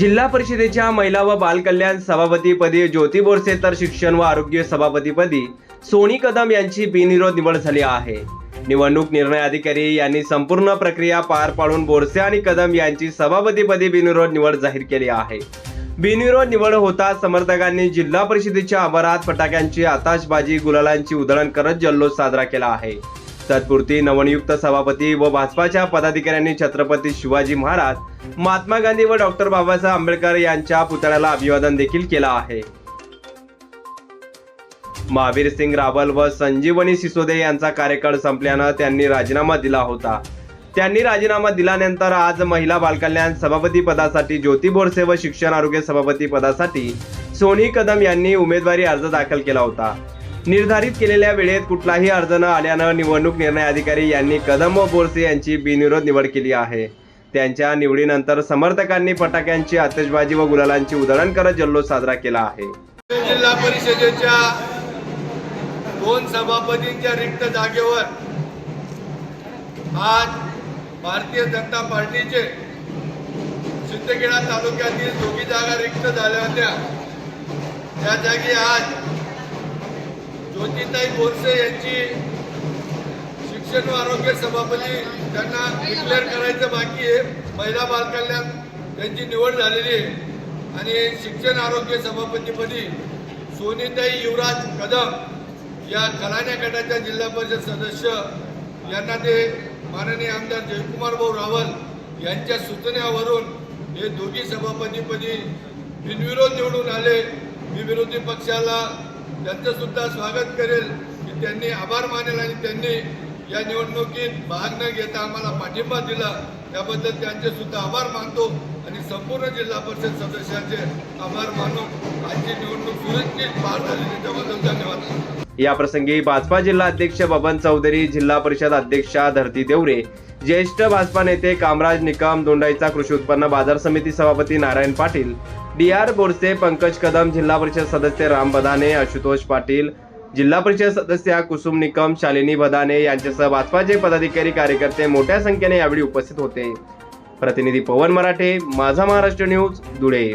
जिल्हा परिषदेच्या महिला व बालकल्याण सभापतीपदी ज्योती बोरसे तर शिक्षण व आरोग्य सभापतीपदी सोनी कदम यांची बिनविरोध निवड झाली आहे. निवडणूक निर्णय अधिकारी यांनी संपूर्ण प्रक्रिया पार पाडून बोरसे आणि कदम यांची सभापतीपदी बिनविरोध निवड जाहीर केली आहे. बिनविरोध निवड होता समर्थकांनी जिल्हा परिषदेच्या आवारात फटाक्यांची आताशबाजी गुलालांची उधळण करत जल्लोष साजरा केला आहे. तत्पुरती नवनियुक्त सभापती व भाजपाच्या पदाधिकाऱ्यांनी छत्रपती शिवाजी महाराज महात्मा गांधी व डॉक्टर बाबासाहेब आंबेडकर यांच्या पुतळ्याला अभिवादन देखील केलं आहे. महावीर सिंग रावल व संजीवनी सिसोदे यांचा कार्यकाळ संपल्यानं त्यांनी राजीनामा दिला होता. त्यांनी राजीनामा दिल्यानंतर आज महिला बालकल्याण सभापती पदासाठी ज्योती बोरसे व शिक्षण आरोग्य सभापती पदासाठी सोनी कदम यांनी उमेदवारी अर्ज दाखल केला होता. निर्धारित केलेल्या वेळेत कुठलाही अर्ज न आल्यानं निवडणूक निर्णय अधिकारी यांनी कदम व बोरसे यांची बिनविरोध निवड केली आहे. त्यांच्या निवडीनंतर समर्थकांनी फटाक्यांची आतषबाजी व गुलालांची उधळण करत जल्लोष साजरा केला आहे. जिल्हा परिषदेच्या दोन सभापतींच्या रिक्त जागेवर आज भारतीय जनता पार्टीचे सिंदखेडा तालुक्यातील दोघी जागा रिक्त झाल्या होत्या. त्या जागी आज ज्योतिताई बोरसे यांची शिक्षण व आरोग्य सभापती त्यांना डिक्लेअर करायचं बाकी आहे. महिला बालकल्याण त्यांची निवड झालेली आहे. आणि शिक्षण आरोग्य सभापतीपदी सोनीताई युवराज कदम या कलाण्या गटाच्या जिल्हा परिषद सदस्य यांना ते माननीय आमदार जयकुमार भाऊ रावल यांच्या सूचनेवरून हे दोघी सभापतीपदी बिनविरोध निवडून आले. मी विरोधी पक्षाला त्यांचं सुद्धा स्वागत करेल की त्यांनी आभार मानेल आणि त्यांनी या निवडणुकीत भाग न घेता आम्हाला पाठिंबा दिला. त्याबद्दल त्यांचे सुद्धा आभार मानतो आणि संपूर्ण जिल्हा परिषद सदस्यांचे आभार मानून आजची निवडणूक सुरक्षित पार झाली त्याबद्दल धन्यवाद. याप्रसंगी भाजपा जिल्हा अध्यक्ष बबन चौधरी जिल्हा परिषद अध्यक्षा धरती देवरे ज्येष्ठ भाजपा नेते कामराज निकम दोंडाईचा कृषी उत्पन्न बाजार समिती सभापती नारायण पाटील डी आर बोरसे पंकज कदम जिल्हा परिषद सदस्य राम बदाने आशुतोष पाटील जिल्हा परिषद सदस्या कुसुम निकम शालिनी बदाने यांच्यासह भाजपाचे पदाधिकारी कार्यकर्ते मोठ्या संख्येने यावेळी उपस्थित होते. प्रतिनिधी पवन मराठे माझा महाराष्ट्र न्यूज धुळे.